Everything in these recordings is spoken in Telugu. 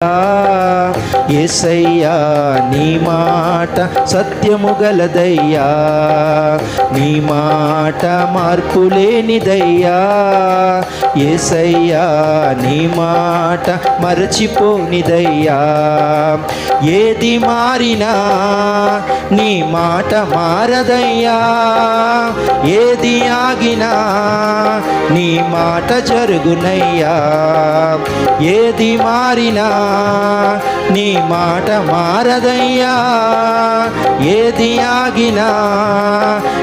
Ah. ఏసయ్యా నీ మాట సత్యము గలదయ్యా. నీ మాట మార్పు లేనిదయ్యా. ఏసయ్యా నీ మాట మరచిపోనిదయ్యా. ఏది మారినా నీ మాట మారదయ్యా. ఏది ఆగినా నీ మాట జరుగునయ్యా. ఏది మారినా నీ మాట మారదయ్యా ఏది ఆగినా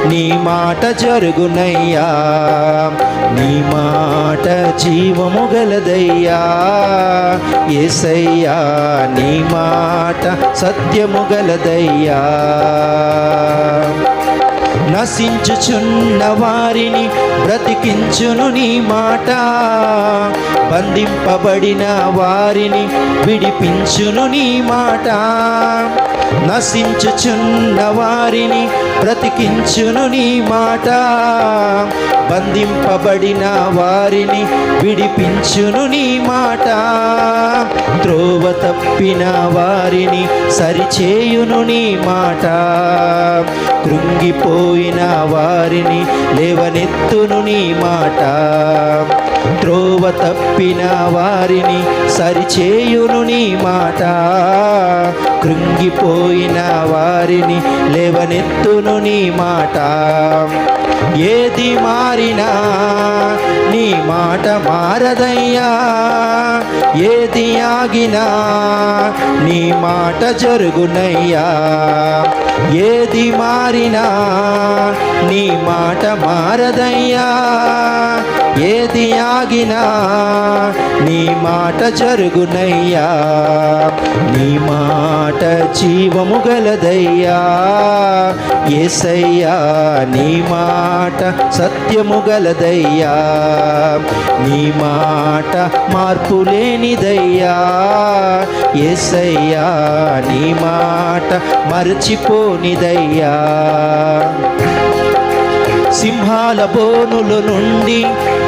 నీ మాట జరుగునయ్యా నీ మాట జీవము గలదయ్యా. ఏసయ్యా నీ మాట సత్యము గలదయ్యా. నశించుచున్న వారిని బ్రతికించును నీ మాట. బంధింపబడిన వారిని విడిపించును నీ మాట. నశించుచున్న వారిని బ్రతికించును నీ మాట. బంధింపబడిన వారిని విడిపించును నీ మాట. త్రోవ తప్పిన వారిని సరిచేయును నీ మాట. కృంగిపోయిన వారిని లేవనెత్తును నీ మాట. త్రోవ తప్పిన వారిని సరిచేయును నీ మాట. కృంగిపోయిన వారిని లేవనెత్తును నీ మాట. ఏది మారినా నీ మాట మారదయ్యా. ఏది ఆగినా నీ మాట జరుగునయ్యా. ఏది మారినా నీ మాట మారదయ్యా. ఏది ఆగినా నీ మాట జరుగునయ్యా. నీ మాట జీవము గలదయ్యా. ఏసయ్యా నీ మాట సత్యము గలదయ్యా. నీ మాట మార్పు లేనిదయ్యా. ఏసయ్యా నీ మాట మరచిపో నిదయ్యా. సింహాల బోనుల నుండి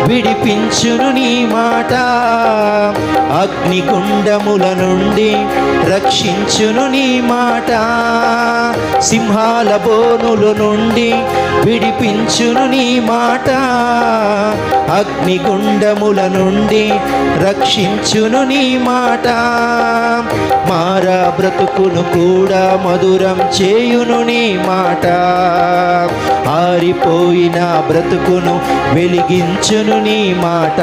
విడిపించును నీ మాట. అగ్నిగుండముల నుండి రక్షించును నీ మాట. సింహాల బోనుల నుండి విడిపించును నీ మాట. అగ్నిగుండముల నుండి రక్షించును నీ మాట. మారా బ్రతుకును కూడా మధురం చేయును నీ మాట. ఆరిపోయిన బ్రతుకును వెలిగించును నీ మాట.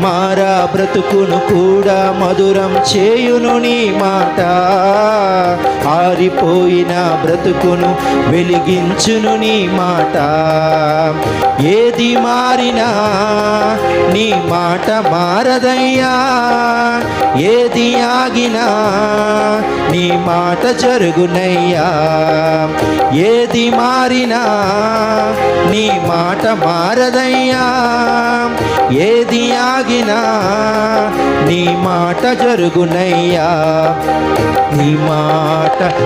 మారా బ్రతుకును కూడా మధురం చేయును నీ మాట. ఆరిపోయిన బ్రతుకును వెలిగించును నీ మాట. ఏది మారినా నీ మాట మారదయ్యా. ఏది ఆగినా నీ మాట జరుగునయ్యా. ఏది మారినా నీ మాట మారదయ్యా. ఏది ఆగినా నీ మాట జరుగునయ్యా. నీ మాట